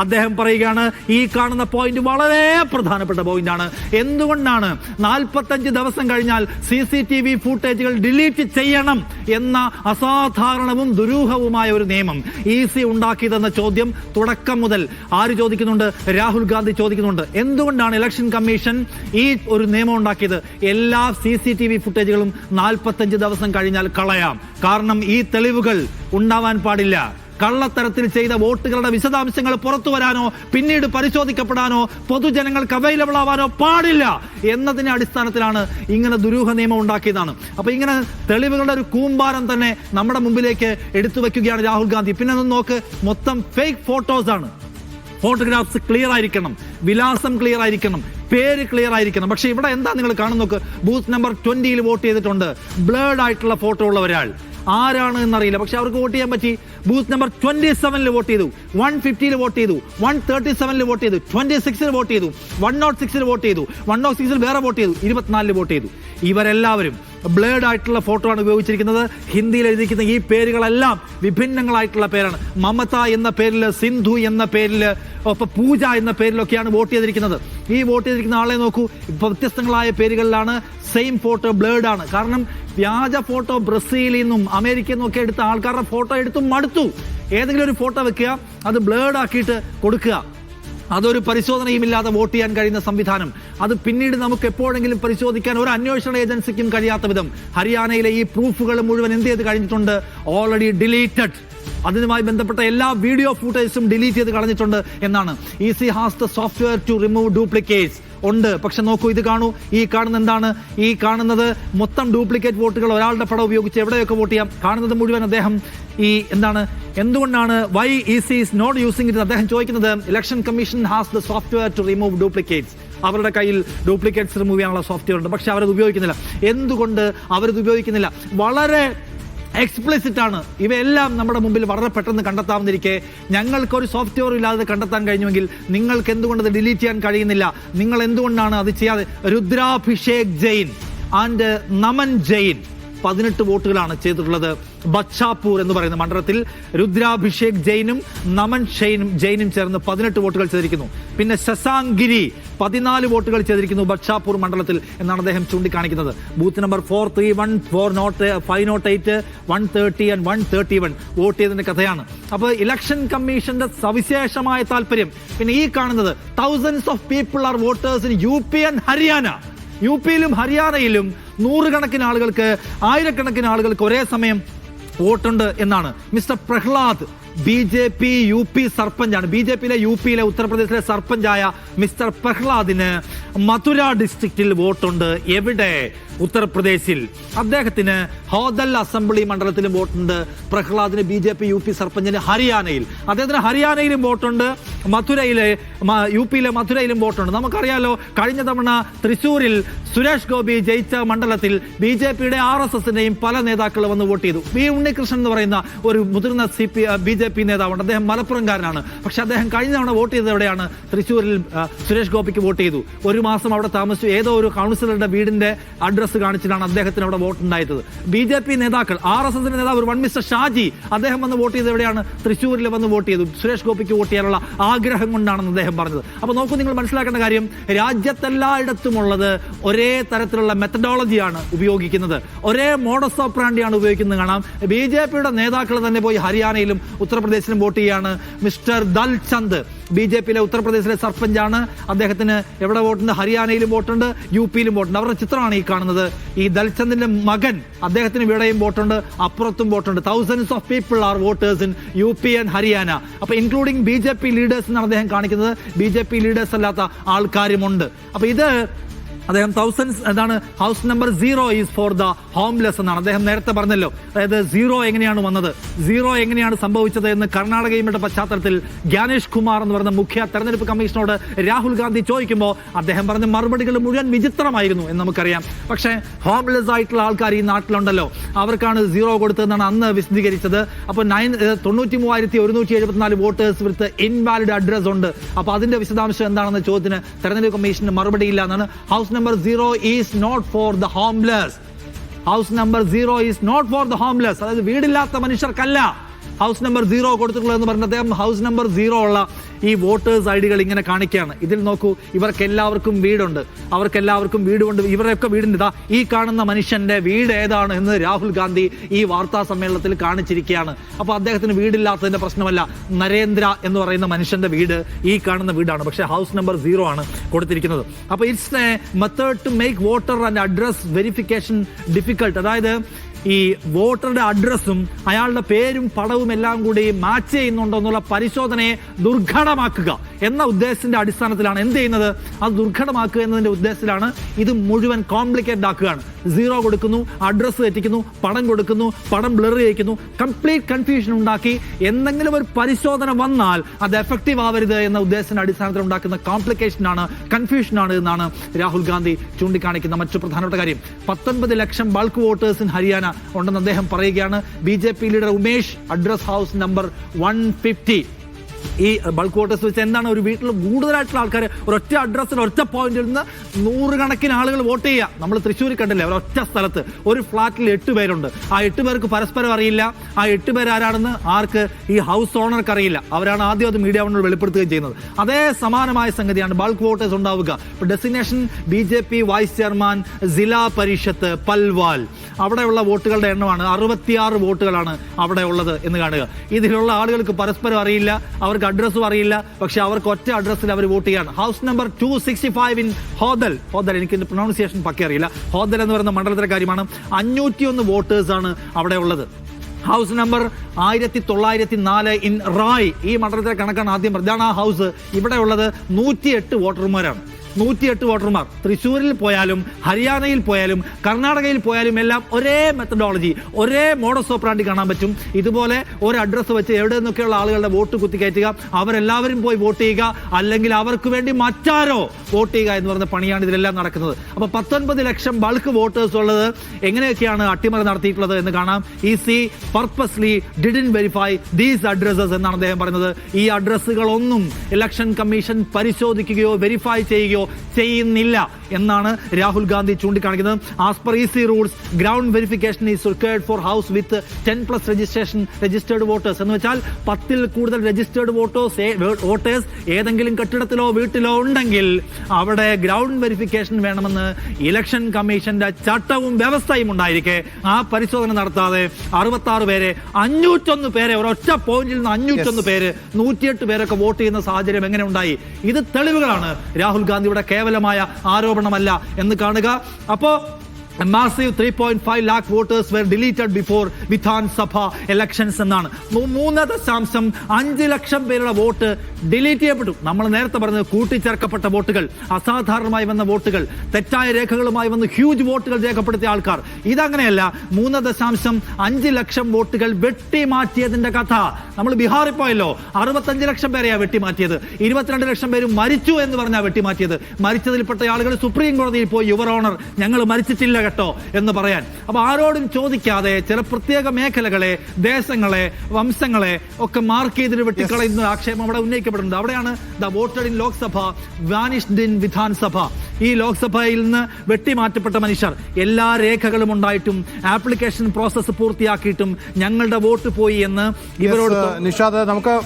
അദ്ദേഹം പറയുകയാണ് ഈ കാണുന്ന പോയിന്റ് വളരെ പ്രധാനപ്പെട്ട പോയിന്റ് ആണ്. എന്തുകൊണ്ടാണ് നാൽപ്പത്തഞ്ച് ദിവസം കഴിഞ്ഞാൽ സി സി ടി വി ഫുട്ടേജുകൾ ഡിലീറ്റ് ചെയ്യണം എന്ന അസാധാരണവും ദുരൂഹവുമായ ഒരു നിയമം ഇ സി ഉണ്ടാക്കിയതെന്ന ചോദ്യം തുടക്കം മുതൽ ആര് ചോദിക്കുന്നുണ്ട്? രാഹുൽ ഗാന്ധി ചോദിക്കുന്നുണ്ട്. എന്തുകൊണ്ടാണ് ഇലക്ഷൻ കമ്മീഷൻ ഈ ഒരു നിയമം ഉണ്ടാക്കിയത്? എല്ലാ സി സി ടി വി ഫുട്ടേജുകളും നാൽപ്പത്തഞ്ച് ദിവസം കഴിഞ്ഞാൽ കളയാം. കാരണം ഈ തെളിവുകൾ ഉണ്ടാവാൻ പാടില്ല. കള്ളത്തരത്തിൽ ചെയ്ത വോട്ടുകളുടെ വിശദാംശങ്ങൾ പുറത്തു വരാനോ പിന്നീട് പരിശോധിക്കപ്പെടാനോ പൊതുജനങ്ങൾക്ക് അവൈലബിൾ ആവാനോ പാടില്ല എന്നതിന്റെ അടിസ്ഥാനത്തിലാണ് ഇങ്ങനെ ദുരൂഹ നിയമം ഉണ്ടാക്കിയതാണ്. അപ്പൊ ഇങ്ങനെ തെളിവുകളുടെ ഒരു കൂമ്പാരം തന്നെ നമ്മുടെ മുമ്പിലേക്ക് എടുത്തു വെക്കുകയാണ് രാഹുൽ ഗാന്ധി. പിന്നെ ഒന്ന് നോക്ക് മൊത്തം ഫേക്ക് ഫോട്ടോസ് ആണ്. ഫോട്ടോഗ്രാഫ്സ് ക്ലിയർ ആയിരിക്കണം വിലാസം ക്ലിയർ ആയിരിക്കണം പേര് ക്ലിയർ ആയിരിക്കണം. പക്ഷെ ഇവിടെ എന്താ നിങ്ങൾ കാണുന്ന നോക്ക് ബൂത്ത് നമ്പർ ട്വന്റിയിൽ വോട്ട് ചെയ്തിട്ടുണ്ട്. ബ്ലേഡ് ആയിട്ടുള്ള ഫോട്ടോ ഉള്ള ഒരാൾ. ആരാണ് എന്നറിയില്ല. പക്ഷെ അവർക്ക് വോട്ട് ചെയ്യാൻ പറ്റി. ബൂത്ത് നമ്പർ ട്വന്റി സെവനിൽ വോട്ട് ചെയ്തു. വൺ ഫിഫ്റ്റിയിൽ വോട്ട് ചെയ്തു. വൺ തേർട്ടി സെവനിൽ വോട്ട് ചെയ്തു. ട്വന്റി സിക്സിൽ വോട്ട് ചെയ്തു. വൺ നോട്ട് സിക്സിൽ വോട്ട് ചെയ്തു. വൺ നോട്ട് സിക്സിൽ വേറെ വോട്ട് ചെയ്തു. ഇരുപത്തിനാലിൽ വോട്ട് ചെയ്തു. ഇവരെല്ലാവരും ബ്ലേഡ് ആയിട്ടുള്ള ഫോട്ടോ ആണ് ഉപയോഗിച്ചിരിക്കുന്നത്. ഹിന്ദിയിൽ എഴുതിയിരിക്കുന്ന ഈ പേരുകളെല്ലാം വിഭിന്നങ്ങളായിട്ടുള്ള പേരാണ്. മമത എന്ന പേരിൽ സിന്ധു എന്ന പേരിൽ ഒപ്പം പൂജ എന്ന പേരിലൊക്കെയാണ് വോട്ട് ചെയ്തിരിക്കുന്നത്. ഈ വോട്ട് ചെയ്തിരിക്കുന്ന ആളെ നോക്കൂ. വ്യത്യസ്തങ്ങളായ പേരുകളിലാണ്. സെയിം ഫോട്ടോ ബ്ലേഡ് ആണ്. കാരണം വ്യാജ ഫോട്ടോ ബ്രസീലിൽ നിന്നും അമേരിക്കയിൽ നിന്നും ഒക്കെ എടുത്ത ആൾക്കാരുടെ ഫോട്ടോ എടുത്തും മടുത്തു. ഏതെങ്കിലും ഒരു ഫോട്ടോ വെക്കുക അത് ബ്ലേഡ് ആക്കിയിട്ട് കൊടുക്കുക. അതൊരു പരിശോധനയും ഇല്ലാതെ വോട്ട് ചെയ്യാൻ കഴിയുന്ന സംവിധാനം. അത് പിന്നീട് നമുക്ക് എപ്പോഴെങ്കിലും പരിശോധിക്കാൻ ഒരു അന്വേഷണ ഏജൻസിക്കും കഴിയാത്ത വിധം ഹരിയാനയിലെ ഈ പ്രൂഫുകൾ മുഴുവൻ എന്ത് ചെയ്ത് കഴിഞ്ഞിട്ടുണ്ട്? ഓൾറെഡി ഡിലീറ്റഡ് അതിനുമായി ബന്ധപ്പെട്ട എല്ലാ വീഡിയോ ഫുട്ടേജും ഡിലീറ്റ് ചെയ്ത് കളഞ്ഞിട്ടുണ്ട് എന്നാണ്. EC has the software to remove duplicates ഉണ്ട്. പക്ഷെ നോക്കൂ ഇത് കാണൂ. ഈ കാണുന്ന എന്താണ്? ഈ കാണുന്നത് മൊത്തം ഡ്യൂപ്ലിക്കേറ്റ് വോട്ടുകൾ ഒരാളുടെ പടം ഉപയോഗിച്ച് എവിടെയൊക്കെ വോട്ട് ചെയ്യാം? കാണുന്നത് മുഴുവൻ അദ്ദേഹം ഈ എന്താണ്? എന്തുകൊണ്ടാണ് why EC is not using it അദ്ദേഹം ചോദിക്കുന്നത്? Election commission has the software to remove duplicates അവരുടെ കയ്യിൽ ഡ്യൂപ്ലിക്കേറ്റ്സ് റിമൂവ് ചെയ്യാനുള്ള സോഫ്റ്റ്വെയർ ഉണ്ട്. പക്ഷെ അവരത് ഉപയോഗിക്കുന്നില്ല. എന്തുകൊണ്ട് അവരത് ഉപയോഗിക്കുന്നില്ല? വളരെ എക്സ്പ്ലിസിറ്റ് ആണ്. ഇവയെല്ലാം നമ്മുടെ മുമ്പിൽ വളരെ പെട്ടെന്ന് കണ്ടെത്താവുന്നിരിക്കെ ഞങ്ങൾക്ക് ഒരു സോഫ്റ്റ്വെയർ ഇല്ലാതെ കണ്ടെത്താൻ കഴിഞ്ഞുവെങ്കിൽ നിങ്ങൾക്ക് എന്തുകൊണ്ട് അത് ഡിലീറ്റ് ചെയ്യാൻ കഴിയുന്നില്ല? നിങ്ങൾ എന്തുകൊണ്ടാണ് അത് ചെയ്യാതെ? രുദ്രാഭിഷേക് ജെയിൻ ആൻഡ് നമൻ ജെയിൻ പതിനെട്ട് വോട്ടുകളാണ് ചെയ്തിട്ടുള്ളത്. ബച്ചാപൂർ എന്ന് പറയുന്ന മണ്ഡലത്തിൽ രുദ്രാഭിഷേക് ജെയിനും നമൻ ഷെയ്നും ജെയിനും ചേർന്ന് പതിനെട്ട് വോട്ടുകൾ ചെയ്തിരിക്കുന്നു. പിന്നെ ശശാങ്കിരി പതിനാല് വോട്ടുകൾ ചെയ്തിരിക്കുന്നു ബച്ചാപൂർ മണ്ഡലത്തിൽ എന്നാണ് അദ്ദേഹം ചൂണ്ടിക്കാണിക്കുന്നത്. Booth number four three one four nought five nought eight one thirty and one thirty one vote ചെയ്തതിന്റെ കഥയാണ്. അപ്പോൾ ഇലക്ഷൻ കമ്മീഷന്റെ സവിശേഷമായ താല്പര്യം. പിന്നെ ഈ കാണുന്നത് thousands of people are voters in U P and Haryana U പിയിലും ഹരിയാനയിലും നൂറുകണക്കിന് ആളുകൾക്ക് ആയിരക്കണക്കിന് ആളുകൾക്ക് ഒരേ സമയം വോട്ടുണ്ട് എന്നാണ്. Mister Prahlad B J P U P സർപ്പഞ്ചാണ് B J പിയിലെ യു പിയിലെ ഉത്തർപ്രദേശിലെ സർപ്പഞ്ചായ മിസ്റ്റർ പ്രഹ്ലാദിന് മഥുര ഡിസ്ട്രിക്റ്റിൽ വോട്ടുണ്ട്. എവിടെ? ഉത്തർപ്രദേശിൽ അദ്ദേഹത്തിന് ഹോദൽ അസംബ്ലി മണ്ഡലത്തിലും വോട്ടുണ്ട്. പ്രഹ്ലാദിന് B J P U P സർപഞ്ചിന് ഹരിയാനയിൽ. അദ്ദേഹത്തിന് ഹരിയാനയിലും വോട്ടുണ്ട്. മധുരയിലെ യു പിയിലെ മധുരയിലും വോട്ടുണ്ട്. നമുക്കറിയാലോ കഴിഞ്ഞ തവണ തൃശൂരിൽ സുരേഷ് ഗോപി ജയിച്ച മണ്ഡലത്തിൽ ബി ജെ പിയുടെ ആർ എസ് എസിന്റെയും പല നേതാക്കൾ വന്ന് വോട്ട് ചെയ്തു. വി ഉണ്ണികൃഷ്ണൻ എന്ന് പറയുന്ന ഒരു മുതിർന്ന C P B J P നേതാവുണ്ട്. അദ്ദേഹം മലപ്പുറംകാരനാണ്. പക്ഷെ അദ്ദേഹം കഴിഞ്ഞ തവണ വോട്ട് ചെയ്തത് എവിടെയാണ് തൃശ്ശൂരിൽ സുരേഷ് ഗോപിക്ക് വോട്ട് ചെയ്തു. ഒരു മാസം അവിടെ താമസിച്ചു. ഏതോ ഒരു കൗൺസിലറുടെ വീടിന്റെ അഡ്രസ്സ് കാണിച്ചിട്ടാണ് അദ്ദേഹത്തിന് അവിടെ വോട്ട് ഉണ്ടായത്. ബി ജെ പി നേതാക്കൾ ആർ എസ് എസിന്റെ നേതാവ് വൺ മിസ്റ്റർ ഷാജി അദ്ദേഹം വന്ന് വോട്ട് ചെയ്തത് എവിടെയാണ്? തൃശ്ശൂരിൽ വന്ന് വോട്ട് ചെയ്തു. സുരേഷ് ഗോപിക്ക് വോട്ട് ചെയ്യാനുള്ള ആഗ്രഹം കൊണ്ടാണെന്ന് അദ്ദേഹം പറഞ്ഞത്. അപ്പോൾ നോക്കൂ നിങ്ങൾ മനസ്സിലാക്കേണ്ട കാര്യം രാജ്യത്തെല്ലായിടത്തും ഉള്ളത് ഒരേ തരത്തിലുള്ള മെത്തഡോളജിയാണ് ഉപയോഗിക്കുന്നത്. ഒരേ മോഡസ് ഓപ്രാണ്ടിയാണ് ഉപയോഗിക്കുന്നത് കാണാം. ബി ജെ പിയുടെ നേതാക്കൾ തന്നെ പോയി ഹരിയാനയിലും ഉത്തർപ്രദേശിലും വോട്ട് ചെയ്യാണ് മിസ്റ്റർ ദൽചന്ദ്. ബി ജെ പിയിലെ ഉത്തർപ്രദേശിലെ സർപഞ്ചാണ്. അദ്ദേഹത്തിന് എവിടെ വോട്ടുണ്ട്? ഹരിയാനയിലും വോട്ടുണ്ട് യു പിയിലും വോട്ടുണ്ട്. അവരുടെ ചിത്രമാണ് ഈ കാണുന്നത്. ഈ ദൽചന്ദിന്റെ മകൻ അദ്ദേഹത്തിന് ഇവിടെയും വോട്ടുണ്ട് അപ്പുറത്തും വോട്ടുണ്ട്. Thousands of people are voters in U P and Haryana അപ്പൊ including B J P leaders എന്നാണ് അദ്ദേഹം കാണിക്കുന്നത്. ബി ജെ പി ലീഡേഴ്സ് അല്ലാത്ത ആൾക്കാരുമുണ്ട്. അപ്പൊ ഇത് അദ്ദേഹം തൗസൻഡ്സ് എന്താണ് house number zero is for the homeless എന്നാണ്. അദ്ദേഹം നേരത്തെ പറഞ്ഞല്ലോ. അതായത് സീറോ എങ്ങനെയാണ് വന്നത്? സീറോ എങ്ങനെയാണ് സംഭവിച്ചത് എന്ന് കർണാടകയുടെ പശ്ചാത്തലത്തിൽ ജ്ഞാനേഷ് കുമാർ എന്ന് പറയുന്ന മുഖ്യ തെരഞ്ഞെടുപ്പ് കമ്മീഷനോട് രാഹുൽ ഗാന്ധി ചോദിക്കുമ്പോൾ അദ്ദേഹം പറഞ്ഞ മറുപടികൾ മുഴുവൻ വിചിത്രമായിരുന്നു എന്ന് നമുക്കറിയാം. പക്ഷേ ഹോംലെസ് ആയിട്ടുള്ള ആൾക്കാർ ഈ നാട്ടിലുണ്ടല്ലോ. അവർക്കാണ് സീറോ കൊടുത്തതെന്നാണ് അന്ന് വിശദീകരിച്ചത്. അപ്പോൾ നയൻ തൊണ്ണൂറ്റി മൂവായിരത്തി ഒരുന്നൂറ്റി എഴുപത്തിനാല് വോട്ടേഴ്സ് വിത്ത് ഇൻവാലിഡ് അഡ്രസ് ഉണ്ട്. അപ്പോൾ അതിന്റെ വിശദാംശം എന്താണെന്ന ചോദ്യത്തിന് തെരഞ്ഞെടുപ്പ് കമ്മീഷന് മറുപടി ഇല്ല എന്നാണ് house number zero is not for the homeless house number zero is not for the homeless അതായത് വീടില്ലാത്ത മനുഷ്യർക്കല്ല. ഹൗസ് നമ്പർ സീറോ കൊടുത്തിട്ടുള്ളത് എന്ന് പറഞ്ഞ അദ്ദേഹം ഹൗസ് നമ്പർ സീറോ ഉള്ള ഈ വോട്ടേഴ്സ് ഐ ഡികൾ ഇങ്ങനെ കാണിക്കുകയാണ്. ഇതിൽ നോക്കൂ ഇവർക്ക് എല്ലാവർക്കും വീടുണ്ട്. അവർക്ക് എല്ലാവർക്കും വീടുണ്ട് ഇവരൊക്കെ വീടിന്റെ ഇതാ ഈ കാണുന്ന മനുഷ്യന്റെ വീട് ഏതാണ് എന്ന് രാഹുൽ ഗാന്ധി ഈ വാർത്താ സമ്മേളനത്തിൽ കാണിച്ചിരിക്കുകയാണ്. അപ്പോൾ അദ്ദേഹത്തിന് വീടില്ലാത്തതിന്റെ പ്രശ്നമല്ല. നരേന്ദ്ര എന്ന് പറയുന്ന മനുഷ്യന്റെ വീട് ഈ കാണുന്ന വീടാണ്. പക്ഷേ ഹൗസ് നമ്പർ സീറോ ആണ് കൊടുത്തിരിക്കുന്നത്. അപ്പോൾ it's a method to make voter and address verification difficult അതായത് ഈ വോട്ടറുടെ അഡ്രസ്സും അയാളുടെ പേരും പടവും എല്ലാം കൂടി മാച്ച് ചെയ്യുന്നുണ്ടോ എന്നുള്ള പരിശോധനയെ ദുർഘടമാക്കുക എന്ന ഉദ്ദേശത്തിന്റെ അടിസ്ഥാനത്തിലാണ് എന്ത് ചെയ്യുന്നത്? അത് ദുർഘടമാക്കുക എന്നതിന്റെ ഉദ്ദേശത്തിലാണ് ഇത് മുഴുവൻ കോംപ്ലിക്കേറ്റഡ് ആക്കുകയാണ്. സീറോ കൊടുക്കുന്നു അഡ്രസ്സ് തെറ്റിക്കുന്നു പടം കൊടുക്കുന്നു പടം ബ്ലർ ചെയ്യിക്കുന്നു. കംപ്ലീറ്റ് കൺഫ്യൂഷൻ ഉണ്ടാക്കി എന്തെങ്കിലും ഒരു പരിശോധന വന്നാൽ അത് എഫക്റ്റീവ് ആവരുത് എന്ന ഉദ്ദേശത്തിന്റെ അടിസ്ഥാനത്തിൽ ഉണ്ടാക്കുന്ന കോംപ്ലിക്കേഷനാണ് കൺഫ്യൂഷനാണ് എന്നാണ് രാഹുൽ ഗാന്ധി ചൂണ്ടിക്കാണിക്കുന്ന മറ്റു പ്രധാനപ്പെട്ട കാര്യം. പത്തൊൻപത് ലക്ഷം ബൾക്ക് വോട്ടേഴ്സ് ഇൻ ഹരിയാന ഉണ്ടെന്ന് അദ്ദേഹം പറയുകയാണ്. B J P leader Umesh address house number one fifty. ഈ ബൾക്ക് വോട്ടേഴ്സ് വെച്ച് എന്താണ് ഒരു വീട്ടിൽ കൂടുതലായിട്ടുള്ള ആൾക്കാർ ഒരൊറ്റ അഡ്രസ്സിൽ ഒറ്റ പോയിന്റിൽ നിന്ന് നൂറുകണക്കിന് ആളുകൾ വോട്ട് ചെയ്യുക? നമ്മൾ തൃശ്ശൂരിൽ കണ്ടില്ലേ ഒരൊറ്റ സ്ഥലത്ത് ഒരു ഫ്ലാറ്റിൽ എട്ട് പേരുണ്ട്. ആ എട്ട് പേർക്ക് പരസ്പരം അറിയില്ല. ആ എട്ട് പേർ ആരാണെന്ന് ആർക്ക് ഈ ഹൗസ് ഓണർക്ക് അറിയില്ല. അവരാണ് ആദ്യം അത് മീഡിയ വണ്ണോട് വെളിപ്പെടുത്തുകയും ചെയ്യുന്നത്. അതേ സമാനമായ സംഗതിയാണ് ബൾക്ക് വോട്ടേഴ്സ് ഉണ്ടാവുക. Destination B J P vice chairman Zila Parishad Palwal അവിടെയുള്ള വോട്ടുകളുടെ എണ്ണമാണ് അറുപത്തിയാറ് വോട്ടുകളാണ് അവിടെ ഉള്ളത് എന്ന് കാണുക. ഇതിലുള്ള ആളുകൾക്ക് പരസ്പരം അറിയില്ല. അവർക്ക് അഡ്രസ്സും അറിയില്ല. പക്ഷെ അവർക്ക് ഒറ്റ അഡ്രസ്സിൽ അവർ വോട്ട് ചെയ്യാണ്. House number two sixty five in Hodal. Hodal എനിക്ക് പ്രൊണൗൺസിയേഷൻ പക്കെ അറിയില്ല. ഹോദൽ എന്ന് പറയുന്ന മണ്ഡലത്തിലെ കാര്യമാണ്. അഞ്ഞൂറ്റി ഒന്ന് വോട്ടേഴ്സ് ആണ് അവിടെ ഉള്ളത്. ഹൗസ് നമ്പർ ആയിരത്തി തൊള്ളായിരത്തി നാല് ഇൻ റായ് ഈ മണ്ഡലത്തിലെ കണക്കാണ് ആദ്യം പ്രധാന ഹൗസ്. ഇവിടെ ഉള്ളത് നൂറ്റിയെട്ട് വോട്ടർമാരാണ്. നൂറ്റിയെട്ട് വോട്ടർമാർ. തൃശ്ശൂരിൽ പോയാലും ഹരിയാനയിൽ പോയാലും കർണാടകയിൽ പോയാലും എല്ലാം ഒരേ മെത്തഡോളജി ഒരേ മോഡസ് ഓപ്പറാണ്ടി കാണാൻ പറ്റും. ഇതുപോലെ ഒരു അഡ്രസ്സ് വെച്ച് എവിടെ നിന്നൊക്കെയുള്ള ആളുകളുടെ വോട്ട് കുത്തിക്കയറ്റുക അവരെല്ലാവരും പോയി വോട്ട് ചെയ്യുക അല്ലെങ്കിൽ അവർക്ക് വേണ്ടി മറ്റാരോ വോട്ട് ചെയ്യുക എന്ന് പറയുന്ന പണിയാണ് ഇതിലെല്ലാം നടക്കുന്നത്. അപ്പോൾ പത്തൊൻപത് ലക്ഷം ബൾക്ക് വോട്ടേഴ്സ് ഉള്ളത് എങ്ങനെയൊക്കെയാണ് അട്ടിമറി നടത്തിയിട്ടുള്ളത് എന്ന് കാണാം. E C purposely didn't verify these addresses എന്നാണ് അദ്ദേഹം പറയുന്നത്. ഈ അഡ്രസ്സുകളൊന്നും ഇലക്ഷൻ കമ്മീഷൻ പരിശോധിക്കുകയോ വെരിഫൈ ചെയ്യുകയോ ചെയ്യുന്നില്ല എന്നാണ് രാഹുൽ ഗാന്ധി ചൂണ്ടിക്കാണിക്കുന്നത്. As per E C rules ground verification is required for house with ten plus registration registered voters എന്ന് വെച്ചാൽ പത്തിൽ കൂടുതൽ രജിസ്റ്റേർഡ് വോട്ടേഴ്സ് വോട്ടേഴ്സ് ഏതെങ്കിലും കെട്ടിടത്തിലോ വീട്ടിലോ ഉണ്ടെങ്കിൽ അവിടെ ഗ്രൗണ്ട് വെരിഫിക്കേഷൻ വേണമെന്ന് ഇലക്ഷൻ കമ്മീഷന്റെ ചട്ടവും വ്യവസ്ഥയും ഉണ്ടായിരിക്കെ. ആ പരിശോധന നടത്താതെ അറുപത്തി ആറ് പേരെ അഞ്ഞൂറ്റൊന്ന് പേരെ ഒരൊറ്റ പോയിന്റിൽ നിന്ന് അഞ്ഞൂറ്റൊന്ന് പേര് നൂറ്റിയെട്ട് പേരൊക്കെ വോട്ട് ചെയ്യുന്ന സാഹചര്യം എങ്ങനെ ഉണ്ടായി? ഇത് തെളിവുകളാണ് രാഹുൽ ഗാന്ധിയുടെ കേവലമായ ആരോപണമല്ല എന്ന് കാണുക. അപ്പോ three point five lakh voters were deleted before Vidhan Sabha elections എന്നാണ്. മൂന്ന് ദശാംശം അഞ്ച് ലക്ഷം പേരുടെ വോട്ട് ഡിലീറ്റ് ചെയ്യപ്പെട്ടു. നമ്മൾ നേരത്തെ പറഞ്ഞത് കൂട്ടിച്ചേർക്കപ്പെട്ട വോട്ടുകൾ അസാധാരണമായി വന്ന വോട്ടുകൾ തെറ്റായ രേഖകളുമായി വന്ന് ഹ്യൂജ് വോട്ടുകൾ രേഖപ്പെടുത്തിയ ആൾക്കാർ. ഇതങ്ങനെയല്ല മൂന്ന് ദശാംശം അഞ്ച് ലക്ഷം വോട്ടുകൾ വെട്ടിമാറ്റിയതിന്റെ കഥ. നമ്മൾ ബീഹാറിൽ പോയല്ലോ അറുപത്തഞ്ച് ലക്ഷം പേരെയാ വെട്ടിമാറ്റിയത്. ഇരുപത്തിരണ്ട് ലക്ഷം പേര് മരിച്ചു എന്ന് പറഞ്ഞാൽ വെട്ടിമാറ്റിയത്. മരിച്ചതിൽപ്പെട്ട ആളുകൾ സുപ്രീം കോടതിയിൽ പോയി യുവർ ഓണർ. ഞങ്ങൾ മരിച്ചിട്ടില്ല കേട്ടോ എന്ന് പറയാൻ. അപ്പൊ ആരോടും ചോദിക്കാതെ ചില പ്രത്യേക മേഖലകളെ ദേശങ്ങളെ വംശങ്ങളെ ഒക്കെ മാർക്ക് ചെയ്തിട്ട് വെട്ടിക്കളയുന്ന ആക്ഷേപം അവിടെ ഉന്നയിക്കപ്പെടുന്നുണ്ട്. അവിടെയാണ് the voted in Lok Sabha vanished in Vidhan Sabha ഈ ലോക്സഭയിൽ നിന്ന് വെട്ടിമാറ്റപ്പെട്ട മനുഷ്യർ എല്ലാ രേഖകളും ഉണ്ടായിട്ടും ആപ്ലിക്കേഷൻ പ്രോസസ്സ് പൂർത്തിയാക്കിയിട്ടും ഞങ്ങളുടെ വോട്ട് പോയി എന്ന് ഇവരോട് നിഷാദ് നമുക്ക്